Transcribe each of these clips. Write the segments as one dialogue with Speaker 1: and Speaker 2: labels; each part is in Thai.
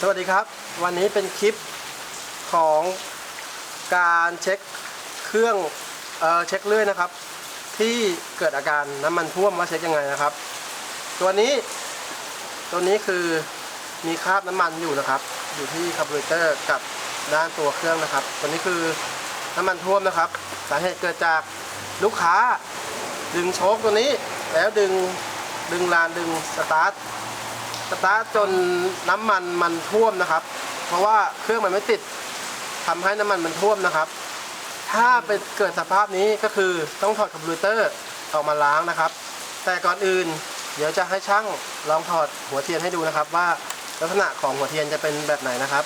Speaker 1: สวัสดีครับ วันนี้เป็นคลิปของการเช็คเครื่องเออเช็คเลื่อยนะครับ ที่เกิดอาการน้ำมันท่วมว่าเช็คยังไงนะครับ ตัวนี้ตัวนี้คือมีคราบน้ำมันอยู่นะครับ อยู่ที่คาร์บูเรเตอร์กับด้านตัวเครื่องนะครับ ตัวนี้คือน้ำมันท่วมนะครับ สาเหตุเกิดจากลูกค้าดึงโชคตัวนี้แล้วดึงดึงลานดึงสตาร์ท สตาร์ทจนน้ำมันมันท่วมนะครับ เพราะว่าเครื่องมันไม่ติดทำให้น้ำมันมันท่วมนะครับ ถ้าเป็นเกิดสภาพนี้ก็คือต้องถอดคาร์บูเรเตอร์ออกมาล้างนะครับ แต่ก่อนอื่นเดี๋ยวจะให้ช่างลองถอดหัวเทียนให้ดูนะครับ ว่าลักษณะของหัวเทียนจะเป็นแบบไหนนะครับ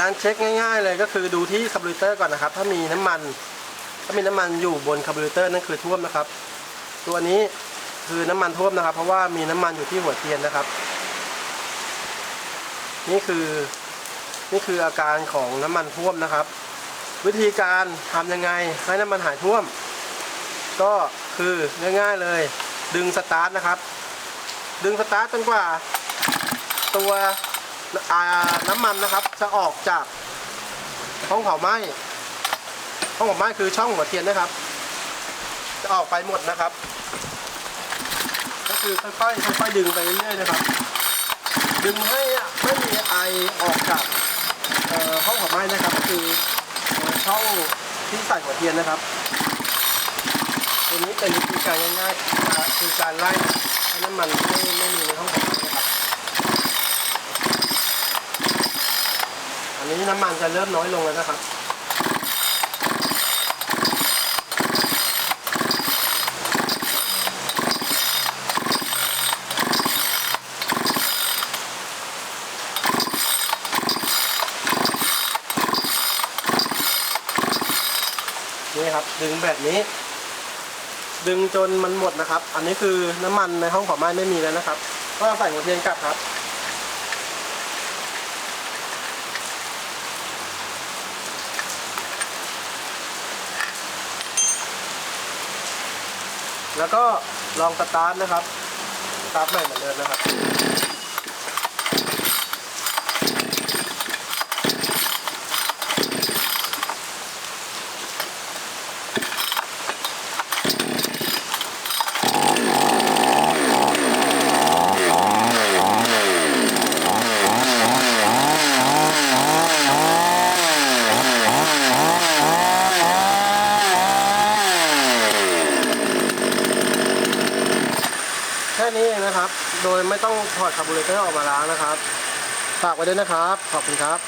Speaker 1: การเช็คง่ายๆเลยก็คือดูที่คาร์บูเรเตอร์ก่อนนะครับ ถ้ามีน้ำมัน ถ้ามีน้ำมันอยู่บนคาร์บูเรเตอร์นั่นคือท่วมนะครับ ตัวนี้คือน้ำมันท่วมนะครับ เพราะว่ามีน้ำมันอยู่ที่หัวเทียนนะครับ นี่คือนี่คืออาการของน้ำมันท่วมนะครับ วิธีการทำยังไงให้น้ำมันหายท่วม ก็คือง่ายๆเลย ดึงสตาร์ทนะครับ ดึงสตาร์ทจนกว่า ตัวอาน้ำมันนะครับ จะออกจากห้องเผาไหม้ ห้องเผาไหม้คือช่องหัวเทียนนะครับ จะออกไปหมดนะครับ ก็คือค่อยๆค่อยๆดึงไปเรื่อยๆนะครับ ดึงให้ไม่มีไอออกจากห้องเผาไม้นะครับก็คือช่องที่ใส่หัวเทียนนะครับตัวนี้เป็นวิธีการง่ายๆคือการไล่ให้น้ำมันไม่ไม่มีในห้องเผาไม้นะครับอันนี้น้ำมันจะเริ่มน้อยลงแล้วนะครับ นี่ครับ ดึงแบบนี้ ดึงจนมันหมดนะครับ อันนี้คือน้ำมันในห้องเผาไหม้ไม่มีแล้วนะครับ ก็ใส่หัวเทียนกลับครับแล้วก็ลองสตาร์ทนะครับสตาร์ทใหม่เหมือนเดิมนะครับ นะครับ โดยไม่ต้องถอดคาร์บูเรเตอร์ออกมาล้างนะครับ ฝากไว้ด้วยนะครับ ขอบคุณครับ